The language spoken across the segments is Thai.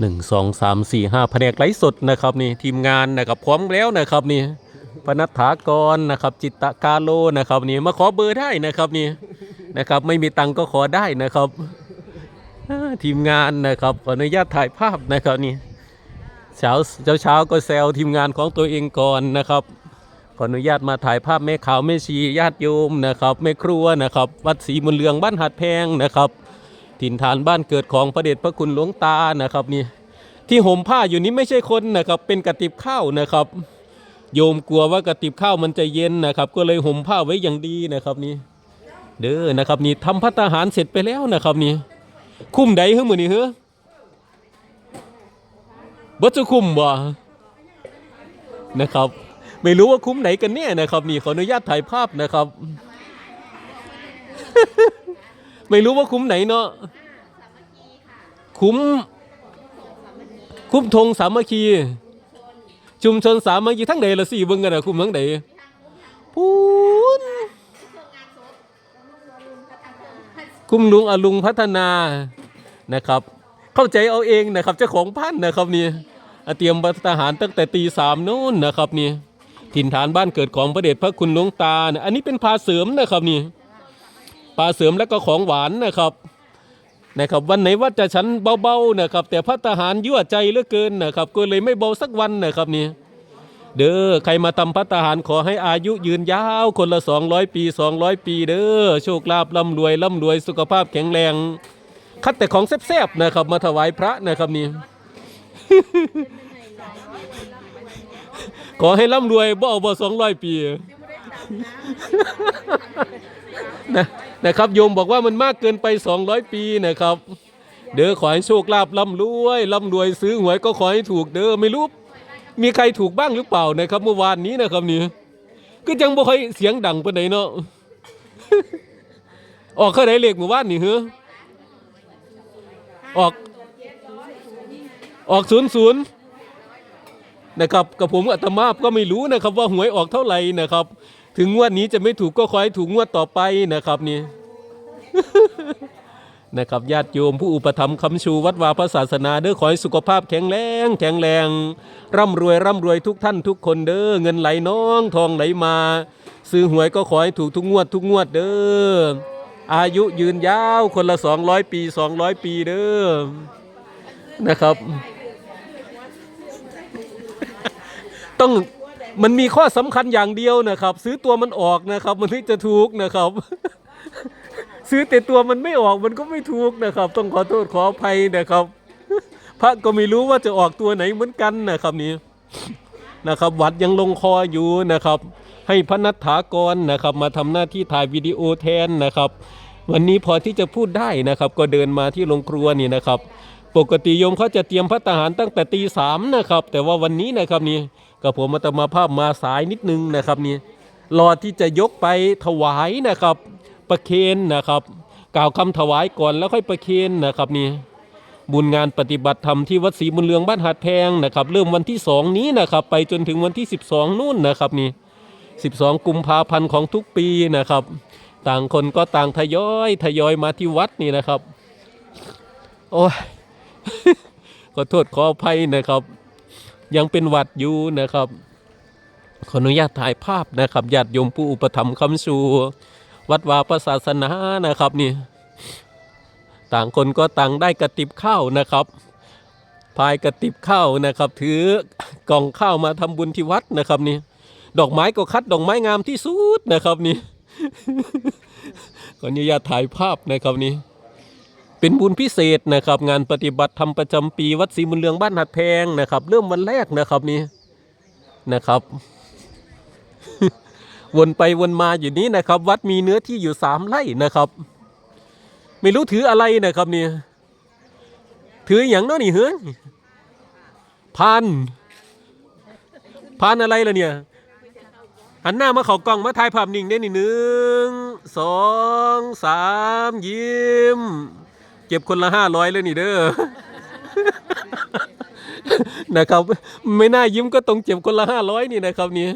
หนึ่งสองสามสี่ห้าแผนกไลฟ์สดนะครับนี่ทีมงานนะครับพร้อมแล้วนะครับนี่พนัทถากรนะครับ จิตตะกาโลนะครับนี่มาขอเบอร์ได้นะครับนี่นะครับ ไม่มีตังก็ขอได้นะครับทีมงานนะครับขออนุญาตถ่ายภาพนะครับนี่เช้าเช้าเช้าก็แซวทีมงานของตัวเองก่อนนะครับขออนุญาตมาถ่ายภาพแม่ขาวแม่ชีญาติโยมนะครับแม่ครัวนะครับ วัดศรีมุนเรืองบ้านหัดแพงนะครับ ถิ่นฐานบ้านเกิดของพระเดชพระคุณหลวงตานะครับนี่ที่ห่มผ้าอยู่นี้ไม่ใช่คนนะครับ เป็นกระติบข้าวนะครับ โยมกลัวว่ากระติบข้าวมันจะเย็นนะครับ ก็เลยห่มผ้าไว้อย่างดีนะครับนี่เด้อนะครับนี่ทำพัตตาหารเสร็จไปแล้วนะครับนี่คุ้มใดเฮ้ยมือนี่เฮ้บ่จะคุ้มบ่นะครับ ไม่รู้ว่าคุ้มไหนกันเนี่ยนะครับ นี่ขออนุญาตถ่ายภาพนะครับ ไม่รู้ว่าคุ้มไหนเนาะคุ้มคุ้มธงสามัคคี ชุมชนสามัคคีทั้งใดละสี่เบิ่งกันนะคุ้มทั้งใดพูนคุ้มลุงอลุงพัฒนานะครับ เข้าใจเอาเองนะครับเจ้าของพันนะครับนี่เตรียมบัตรทหารตั้งแต่ตีสามนู่นนะครับนี่ถิ่นฐานบ้านเกิดของพระเดชพระคุณหลวงตานะอันนี้เป็นพาเสริมนะครับนี่ ปลาเสริมและก็ของหวานนะครับนะครับวันไหนว่าจะฉันเบาๆนะครับ แต่พระทหารยั่วใจเหลือเกินนะครับก็เลยไม่เบาสักวันนะครับนี่เด้อใครมาทำพระทหารขอให้อายุยืนยาวคนละ 200 ปี 200 ปี เด้อโชคลาภร่ำรวยร่ำรวยสุขภาพแข็งแรง คัดแต่ของแซ่บๆนะครับ มาถวายพระนะครับนี่ขอให้ร่ำรวยบ่เอาบ่สองร้อยปี นะนะครับโยมบอกว่ามันมากเกินไป 200 ปีนะครับ เด้อขอให้โชคลาภร่ำรวยร่ำรวยซื้อหวยก็ขอให้ถูกเด้อไม่รู้มีใครถูกบ้างหรือเปล่านะครับ เมื่อวานนี้นะครับนี่ก็ยังบ่ค่อยเสียงดังปานใดเนาะออกเข้าไหนเลขเมื่อวานนี่เหรอออกออกศูนย์ศูนย์นะครับกับผมอาตมาก็ไม่รู้นะครับว่าหวยออกเท่าไหร่นะครับ ถึงงวดนี้จะไม่ถูกก็ขอให้ถูกงวดต่อไปนะครับนี่ นะครับญาติโยมผู้อุปถัมภ์คำชูวัดวาพระศาสนาเด้อขอให้สุขภาพแข็งแรงแข็งแรง ร่ำรวยร่ำรวยทุกท่านทุกคนเด้อเงินไหลน้องทองไหลมา ซื้อหวยก็ขอให้ถูกทุกงวดทุกงวดเด้ออายุยืนยาวคนละ 200 ปี 200 ปีเด้อนะครับ ต้อง มันมีข้อสำคัญอย่างเดียวนะครับ ซื้อตัวมันออกนะครับ มันถึงจะถูกนะครับ ซื้อแต่ตัวมันไม่ออกมันก็ไม่ถูกนะครับ ต้องขอโทษขออภัยนะครับ พระก็ไม่รู้ว่าจะออกตัวไหนเหมือนกันนะครับนี่นะครับ วัดยังลงคออยู่นะครับ ให้พระนัทถากรนะครับ มาทำหน้าที่ถ่ายวิดีโอแทนนะครับ วันนี้พอที่จะพูดได้นะครับ ก็เดินมาที่โรงครัวนี่นะครับ ปกติโยมเขาจะเตรียมพระทหารตั้งแต่ตีสามนะครับ แต่ว่าวันนี้นะครับนี่กับผมมาตมาภาพมาสายนิดนึงนะครับนี่รอที่จะยกไปถวายนะครับประเคนนะครับ กล่าวคำถวายก่อนแล้วค่อยประเคนนะครับนี่บุญงานปฏิบัติธรรมที่วัดศรีบุญเรืองบ้านหาดแพงนะครับ เริ่มวันที่สองนี้นะครับ ไปจนถึงวันที่ 12 นู่นนะครับนี่12 กุมภาพันธ์ของทุกปีนะครับ ต่างคนก็ต่างทยอยทยอยมาที่วัดนี่นะครับ โอ้ย ขอโทษขออภัยนะครับ ยังเป็นหวัดอยู่นะครับ ขออนุญาตถ่ายภาพนะครับญาติโยมผู้อุปถัมภ์คำชูวัดวาพระศาสนานะครับนี่ ต่างคนก็ต่างได้กระติบข้าวนะครับพายกระติบข้าวนะครับ ถือกล่องข้าวมาทำบุญที่วัดนะครับนี่ ดอกไม้ก็คัดดอกไม้งามที่สุดนะครับนี่ขออนุญาตถ่ายภาพนะครับนี่ เป็นบุญพิเศษนะครับงานปฏิบัติธรรมประจำปีวัดศรีมุนเรืองบ้านหัดแพงนะครับ เริ่มวันแรกนะครับนี่นะครับ วนไปวนมาอยู่นี้นะครับ วัดมีเนื้อที่อยู่สามไร่นะครับ ไม่รู้ถืออะไรนะครับนี่ถืออย่างเน้อนี่เฮ้ยพานพานอะไรล่ะเนี่ยหันหน้ามาเขากล้องมาถ่ายภาพนิ่งได้นี่หนึ่งสองสามยิ้ม เก็บคนละห้าร้อยเลยนี่เด้อ นะครับ ไม่น่ายิ้มก็ต้องเจ็บคนละห้าร้อยนี่นะครับนี่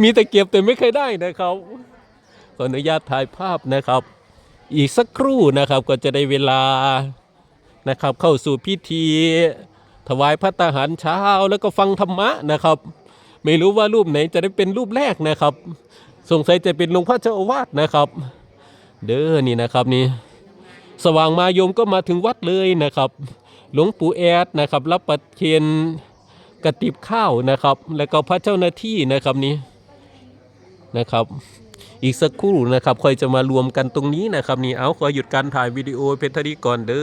มีแต่เก็บแต่ไม่เคยได้นะครับขออนุญาตถ่ายภาพนะครับ อีกสักครู่นะครับก็จะได้เวลานะครับ เข้าสู่พิธี ถวายพระตาหารเช้าแล้วก็ฟังธรรมะนะครับ ไม่รู้ว่ารูปไหนจะได้เป็นรูปแรกนะครับ สงสัยจะเป็นหลวงพ่อเจ้าอาวาสนะครับ เด้อนี่นะครับนี่สว่างมาโยมก็มาถึงวัดเลยนะครับ หลวงปู่แอดนะครับรับประเคนกระติบข้าวนะครับ แล้วก็พระเจ้าหน้าที่นะครับนี้นะครับ อีกสักครู่นะครับค่อยจะมารวมกันตรงนี้นะครับนี่เอาขอหยุดการถ่ายวิดีโอเพชรทีก่อนเด้อ